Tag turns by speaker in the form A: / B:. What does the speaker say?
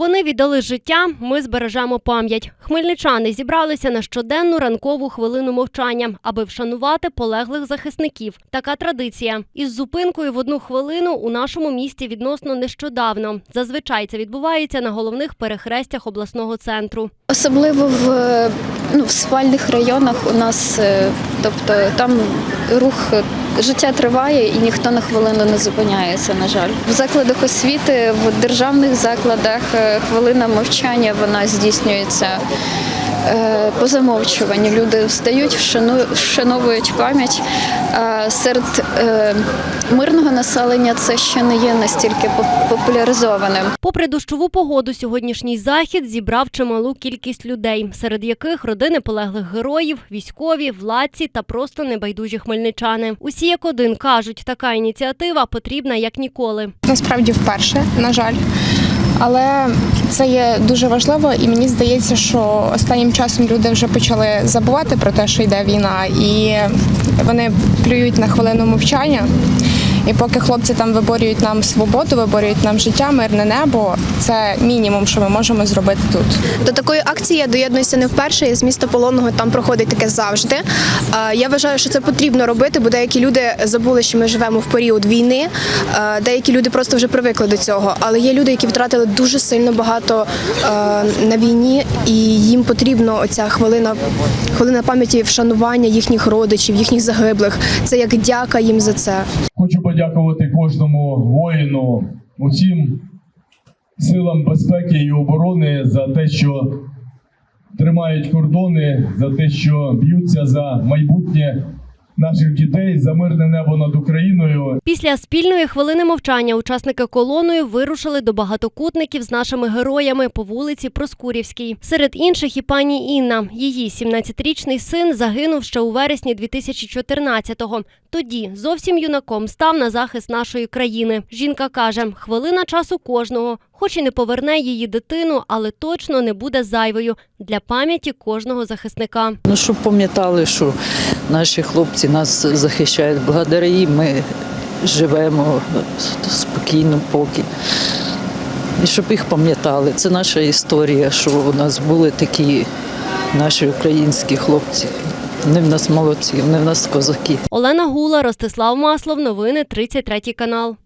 A: Вони віддали життя. Ми збережемо пам'ять. Хмельничани зібралися на щоденну ранкову хвилину мовчання, аби вшанувати полеглих захисників. Така традиція. Із зупинкою в одну хвилину у нашому місті відносно нещодавно. Зазвичай це відбувається на головних перехрестях обласного центру.
B: Особливо в, ну, в спальних районах у нас, е, тобто там рух життя триває і ніхто на хвилину не зупиняється, на жаль. В закладах освіти, в державних закладах е, хвилина мовчання вона здійснюється по замовчуванню. Люди встають, вшану- вшановують пам'ять. Серед е, мирного населення це ще не є настільки поп- популяризованим.
A: Попри дощову погоду, сьогоднішній захід зібрав чималу кількість людей, серед яких родини полеглих героїв, військові, владці та просто небайдужі хмельничани. Усі як один кажуть, така ініціатива потрібна як ніколи.
C: насправді вперше, на жаль. Але це є дуже важливо, і мені здається, що останнім часом люди вже почали забувати про те, що йде війна, і вони плюють на хвилину мовчання. І поки хлопці там виборюють нам свободу, виборюють нам життя, мирне небо, це мінімум, що ми можемо зробити тут.
D: До такої акції я доєднуюся не вперше. і З міста Полонного там проходить таке завжди. Е, Я вважаю, що це потрібно робити, бо деякі люди забули, що ми живемо в період війни. Е, Деякі люди просто вже привикли до цього. Але є люди, які втратили дуже сильно багато е, на війні, і їм потрібно оця хвилина, хвилина пам'яті вшанування їхніх родичів, їхніх загиблих. Це як дяка їм за це.
E: Подякувати кожному воїну, усім силам безпеки і оборони за те, що тримають кордони, за те, що б'ються за майбутнє наших дітей, за мирне небо над Україною.
A: Після спільної хвилини мовчання учасники колоною вирушили до багатокутників з нашими героями по вулиці Проскурівській. Серед інших і пані Інна. Її 17-річний син загинув ще у вересні 2014-го. Тоді зовсім юнаком став на захист нашої країни. Жінка каже, хвилина часу кожного, хоч і не поверне її дитину, але точно не буде зайвою для пам'яті кожного захисника.
F: Ну, щоб пам'ятали, що наші хлопці нас захищають. Благодаря їм ми живемо спокійно, поки. І щоб їх пам'ятали. Це наша історія, що у нас були такі наші українські хлопці. Вони в нас молодці, вони в нас козаки.
A: Олена Гула, Ростислав Маслов. Новини 33 канал.